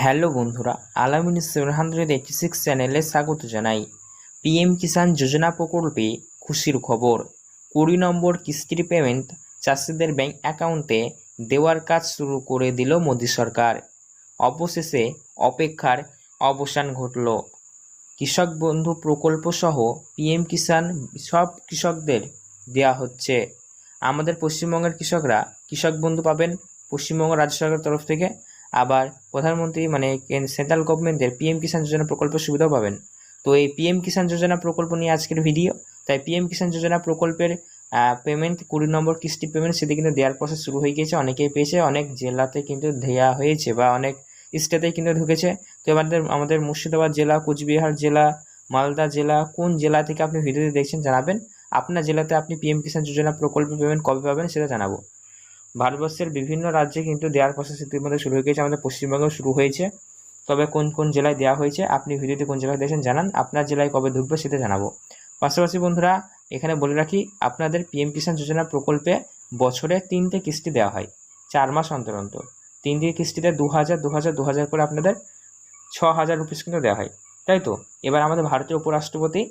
Hello বন্ধুরা, আলামিন seven hundred eighty six চ্যানেলে স্বাগত জানাই। পিএম কিষাণ যোজনা প্রকল্পে খুশির খবর। কুড়ি নম্বর কিস্তির পেমেন্ট চাষিদের ব্যাংক অ্যাকাউন্টে দেওয়ার কাজ শুরু করে দিল মোদী সরকার। অবশেষে অপেক্ষার অবসান ঘটল। কৃষক বন্ধু প্রকল্প সহ পিএম কিষাণ সব কৃষকদের দেওয়া হচ্ছে। আমাদের পশ্চিমবঙ্গের কৃষকরা কৃষক বন্ধু পাবেন পশ্চিমবঙ্গ রাজ্য সরকারের তরফ থেকে। আবার প্রধানমন্ত্রী মানে সেন্ট্রাল গভর্নমেন্টের পিএম কিষাণ যোজনা প্রকল্পের সুবিধাও পাবেন। তো এই পিএম কিষাণ যোজনা প্রকল্প নিয়ে আজকের ভিডিও তাই পিএম কিষাণ যোজনা প্রকল্পের পেমেন্ট কুড়ি নম্বর কিস্তি পেমেন্ট সেটি কিন্তু দেওয়ার প্রসেস শুরু হয়ে গিয়েছে। অনেকেই পেয়েছে, অনেক জেলাতে কিন্তু দেওয়া হয়েছে বা অনেক স্টেটেই কিন্তু ঢুকেছে। তো আমাদের আমাদের মুর্শিদাবাদ জেলা, কোচবিহার জেলা, মালদা জেলা, কোন জেলা থেকে আপনি ভিডিওটি দেখছেন জানাবেন। আপনার জেলাতে আপনি পিএম কিষাণ যোজনা প্রকল্পের পেমেন্ট কবে পাবেন সেটা জানাব। ভারতবর্ষের বিভিন্ন রাজ্যে কিন্তু দেওয়ার প্রসেস ইতিমধ্যে শুরু হয়ে গেছে আমাদের পশ্চিমবঙ্গেও শুরু হয়েছে। তবে কোন কোন জেলায় দেওয়া হয়েছে, আপনি ভিডিওতে কোন জেলায় দেখেছেন জানান। আপনার জেলায় কবে ঢুকবে সেটা জানাব। পাশাপাশি বন্ধুরা, এখানে বলে রাখি, আপনাদের পিএম কিষাণ যোজনা প্রকল্পে বছরে তিনটে কিস্তি দেওয়া হয়, চার মাস অন্তর অন্তর। তিনটে কিস্তিতে দু হাজার দু হাজার দু হাজার করে আপনাদের ছ হাজার রুপিস কিন্তু দেওয়া হয়। তাই তো? এবার আমাদের ভারতীয় উপরাষ্ট্রপতি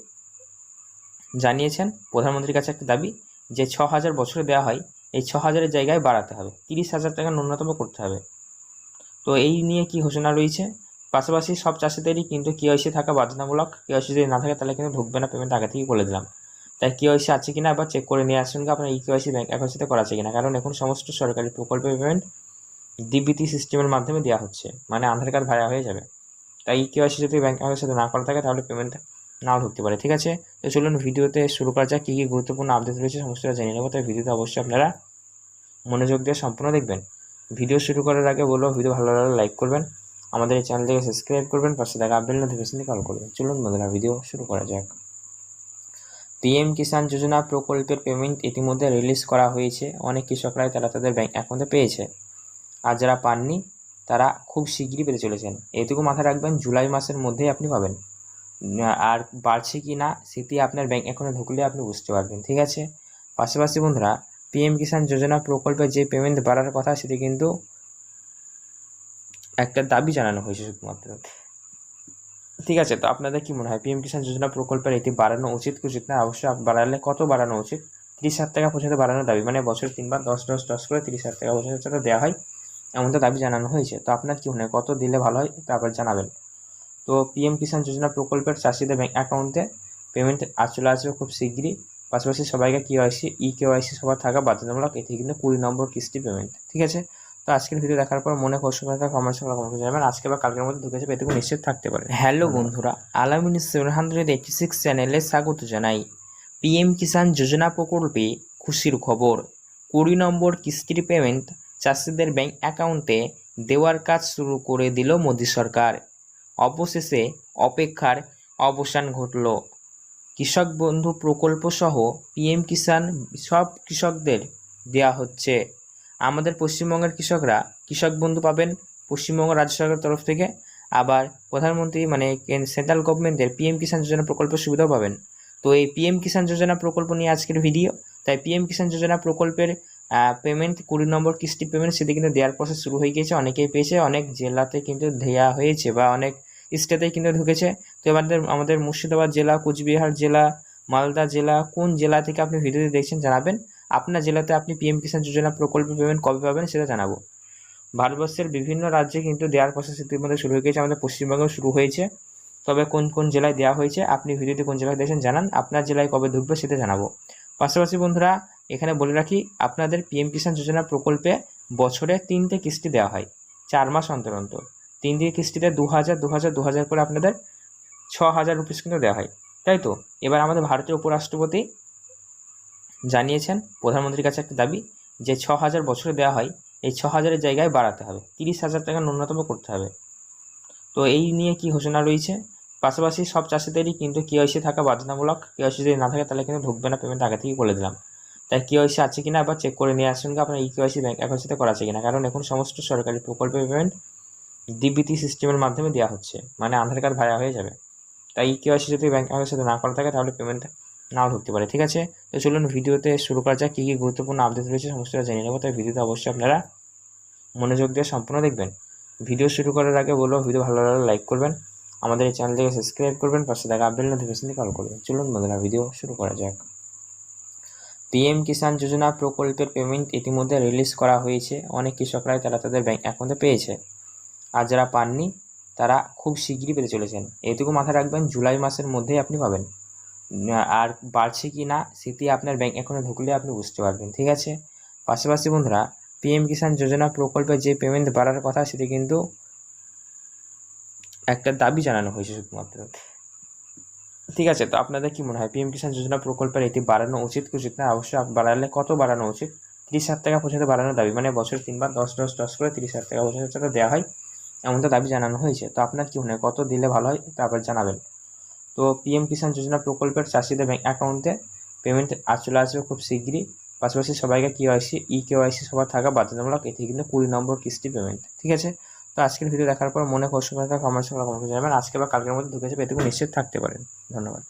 জানিয়েছেন, প্রধানমন্ত্রীর কাছে একটা দাবি, যে ছ হাজার বছরে দেওয়া হয় এই ছ হাজারের জায়গায় বাড়াতে হবে। তিরিশ হাজার টাকা ন্যূনতম করতে হবে। তো এই নিয়ে কি ঘোষণা রয়েছে? পাশাপাশি সব চাষিদেরই কিন্তু কেওয়াইসি থাকা বাধ্যতামূলক। কেওয়াইসি যদি না থাকে, তাহলে কিন্তু ঢুকবে না পেমেন্ট আগে থেকেই বলে দিলাম। তাই কেওয়াইসি আছে কিনা আবার চেক করে নিয়ে আসুন আপনার এই কেওয়াইসি ব্যাঙ্ক অ্যাকাউন্ট সাথে করা আছে কিনা। কারণ এখন সমস্ত সরকারি প্রকল্পের পেমেন্ট ডিবিটি সিস্টেমের মাধ্যমে দেওয়া হচ্ছে। মানে আধার কার্ড ভাড়া হয়ে যাবে। তাই এই কেওয়াইসি যদি ব্যাঙ্ক অ্যাকাউন্টের সাথে না করা থাকে, তাহলে পেমেন্ট নাও ঢুকতে পারে, ঠিক আছে? তো চলুন ভিডিওতে শুরু করা যাক, কী কী গুরুত্বপূর্ণ আপডেট রয়েছে সমস্তটা জেনে নেব। তাই ভিডিওতে অবশ্যই আপনারা মনোযোগ দিয়ে সম্পূর্ণ দেখবেন। ভিডিও শুরু করার আগে বলব, ভিডিও ভালো লাগলে লাইক করবেন, আমাদের এই চ্যানেলটিকে সাবস্ক্রাইব করবেন, পাশে দেখা আপডেট নোটিফিকেশনটি কল করবেন। চলুন বন্ধুরা, ভিডিও শুরু করা যাক। পিএম কিষাণ যোজনা প্রকল্পের পেমেন্ট ইতিমধ্যে রিলিজ করা হয়েছে। অনেক কৃষকরাই তারা তাদের ব্যাংক অ্যাকাউন্টে পেয়েছে। আর যারা পাননি, তারা খুব শীঘ্রই পেতে চলেছেন। এটুকু মাথায় রাখবেন, জুলাই মাসের মধ্যেই আপনি পাবেন। আর বাড়ছে কি না, সেটি আপনার ব্যাংক অ্যাকাউন্টে ঢুকলে আপনি বুঝতে পারবেন, ঠিক আছে? পাশাপাশি বন্ধুরা পিএম কিষাণ যোজনা প্রকল্পে যে পেমেন্ট বাড়ার কথা, সেটি কিন্তু একটা দাবি জানানো হয়েছে শুধুমাত্র। ঠিক আছে, তো আপনাদের কি মনে হয় পিএম কিষাণ যোজনা প্রকল্পের এটি বাড়ানো উচিত কি উচিত না? অবশ্যই বাড়ালে কত বাড়ানো উচিত? তিরিশ হাজার টাকা পর্যন্ত বাড়ানোর দাবি মানে বছরে তিনবার দশ দশ দশ করে তিরিশ হাজার টাকা পর্যন্ত দেওয়া হয় এমন তো দাবি জানানো হয়েছে। তো আপনার কি মনে হয়, কত দিলে ভালো হয় তারপর জানাবেন। তো পিএম কিষাণ যোজনা প্রকল্পের চাষিদের ব্যাঙ্ক অ্যাকাউন্টে পেমেন্ট চলে আসবে খুব শীঘ্রই পাশাপাশি সবাইকে কেওয়াইসি ই কেওয়াইসি সবার থাকা বাধ্যতামূলক এটি কিন্তু কুড়ি নম্বর কিস্তি পেমেন্ট ঠিক আছে? তো আজকের ভিডিও দেখার পর মনে কমেন্টস করে জানাবেন আজকে বা কালকের মধ্যে ঢুকে যাবে, এটুকু নিশ্চিত থাকতে পারে। হ্যালো বন্ধুরা আলামিন সেভেন হান্ড্রেড এইটি সিক্স চ্যানেলে স্বাগত জানাই। পিএম কিষাণ যোজনা প্রকল্পে খুশির খবর। কুড়ি নম্বর কিস্তির পেমেন্ট চাষিদের ব্যাংক অ্যাকাউন্টে দেওয়ার কাজ শুরু করে দিল মোদী সরকার। অবশেষে অপেক্ষার অবসান ঘটল। কৃষক বন্ধু প্রকল্প সহ পিএম কিষাণ সব কৃষকদের দেওয়া হচ্ছে। আমাদের পশ্চিমবঙ্গের কৃষকরা কৃষক বন্ধু পাবেন পশ্চিমবঙ্গ রাজ্য সরকারের তরফ থেকে। আবার প্রধানমন্ত্রী মানে সেন্ট্রাল গভর্নমেন্টের পিএম কিষাণ যোজনা প্রকল্পের সুবিধাও পাবেন। তো এই পিএম কিষাণ যোজনা প্রকল্প নিয়ে আজকের ভিডিও। তাই পিএম কিষাণ যোজনা প্রকল্পের পেমেন্ট কুড়ি নম্বর কিস্তি পেমেন্ট সেটি কিন্তু দেওয়ার প্রসেস শুরু হয়ে গিয়েছে। অনেকেই পেয়েছে, অনেক জেলাতে কিন্তু দেওয়া হয়েছে বা অনেক স্টেটেই কিন্তু ঢুকেছে। তো আমাদের আমাদের মুর্শিদাবাদ জেলা, কোচবিহার জেলা, মালদা জেলা, কোন জেলা থেকে আপনি ভিডিওটি দেখছেন জানাবেন। আপনার জেলাতে আপনি পিএম কিষাণ যোজনা প্রকল্পের পেমেন্ট কবে পাবেন সেটা জানাব। ভারতবর্ষের বিভিন্ন রাজ্যে কিন্তু দেওয়ার প্রসেস ইতিমধ্যে শুরু হয়ে গেছে, আমাদের পশ্চিমবঙ্গেও শুরু হয়েছে। তবে কোন কোন জেলায় দেওয়া হয়েছে, আপনি ভিডিওটি কোন জেলায় দেখছেন জানান, আপনার জেলায় কবে ঢুকবে সেটা জানাব। পাশাপাশি বন্ধুরা, এখানে বলে রাখি, আপনাদের পিএম কিষাণ যোজনা প্রকল্পে বছরে তিনটে কিস্তি দেওয়া হয়, চার মাস অন্তর অন্তর। তিনটে কিস্তিতে দু হাজার দু হাজার দু হাজার করে আপনাদের ছ হাজার রুপিস কিন্তু দেওয়া হয়। তাই তো? এবার আমাদের ভারতীয় উপরাষ্ট্রপতি জানিয়েছেন, প্রধানমন্ত্রীর কাছে একটা দাবি যে ছ হাজার বছরে দেওয়া হয়, এই ছ হাজারের জায়গায় বাড়াতে হবে। তিরিশ হাজার টাকা ন্যূনতম করতে হবে। তো এই নিয়ে কি ঘোষণা রয়েছে? পাশাপাশি সব চাষিদেরই কিন্তু কেওয়াইসি থাকা বাধ্যতামূলক। কেওয়াইসি যদি না থাকে, তাহলে কিন্তু ঢুকবে না পেমেন্ট আগে থেকেই বলে দিলাম। তাই কেওয়াইসি আছে কিনা, আবার চেক করে নিয়ে আসুন আপনার এই কেওয়াইসি ব্যাঙ্ক অ্যাকাউন্ট সাথে করা আছে কিনা। কারণ এখন সমস্ত সরকারি প্রকল্পের পেমেন্ট ডিবিটি সিস্টেমের মাধ্যমে দেওয়া হচ্ছে। মানে আধার কার্ড ভাড়া হয়ে যাবে। তাই কেওয়াইসি যদি ব্যাঙ্ক অ্যাকাউন্টের সাথে না করা থাকে, তাহলে পেমেন্ট নাও ঢুকতে পারে। ঠিক আছে? তো চলুন ভিডিওতে শুরু করা যাক, কী কী গুরুত্বপূর্ণ আপডেট রয়েছে, সমস্তটা জেনে নেব। তাই ভিডিওতে অবশ্যই আপনারা মনোযোগ দিয়ে সম্পূর্ণ দেখবেন। ভিডিও শুরু করার আগে বলব, ভিডিও ভালো লাগলে লাইক করবেন। আমাদের এই চ্যানেলটিকে সাবস্ক্রাইব করবেন, পাশে থাকা আপডেট নোটিফিকেশনটি কল করবেন। চলুন বন্ধুরা, ভিডিও শুরু করা যাক। পিএম কিষাণ যোজনা প্রকল্পের পেমেন্ট ইতিমধ্যে রিলিজ করা হয়েছে। অনেক কৃষকরাই তারা তাদের ব্যাংক অ্যাকাউন্টে পেয়েছে। আর যারা পাননি, তারা খুব শিগগিরই পেতে চলেছেন। এটুকু মাথায় রাখবেন, জুলাই মাসের মধ্যেই আপনি পাবেন। আর বাড়ছে কি না, সেটি আপনার ব্যাংক অ্যাকাউন্টে ঢুকলে আপনি বুঝতে পারবেন, ঠিক আছে? পাশাপাশি বন্ধুরা, পিএম কিষাণ যোজনা প্রকল্পে যে পেমেন্ট বাড়ার কথা, সেটি কিন্তু একটা দাবি জানানো হয়েছে শুধুমাত্র। ঠিক আছে, তো আপনাদের কি মনে হয়, পিএম কিষাণ যোজনা প্রকল্পের এটি বাড়ানো উচিত কি উচিত না? অবশ্যই বাড়ালে কত বাড়ানো উচিত? তিরিশ হাজার টাকা পর্যন্ত বাড়ানোর দাবি মানে বছরে তিনবার দশ দশ দশ করে তিরিশ হাজার টাকা পর্যন্ত দেওয়া হয় এমন তো দাবি জানানো হয়েছে। তো আপনার কি মনে কত দিলে ভালো হয়? তারপর জানাবেন। তো পিএম কিষাণ যোজনা প্রকল্পের চাষিদের ব্যাঙ্ক অ্যাকাউন্টে পেমেন্ট চলে আসবে খুব শিগগিরই। পাশাপাশি সবাইকে কেওয়াইসি ই কেওয়াইসি সবার থাকা বাধ্যতামূলক। এটি কিন্তু কুড়ি নম্বর কিস্তি পেমেন্ট। ঠিক আছে? তো আজকের ভিডিও দেখার পর মনে কষ্ট করে কমেন্ট জানাবেন। আজকে বা কালকের মধ্যে ঢুকে যাবে। এটুকু নিশ্চিত থাকতে পারেন। ধন্যবাদ।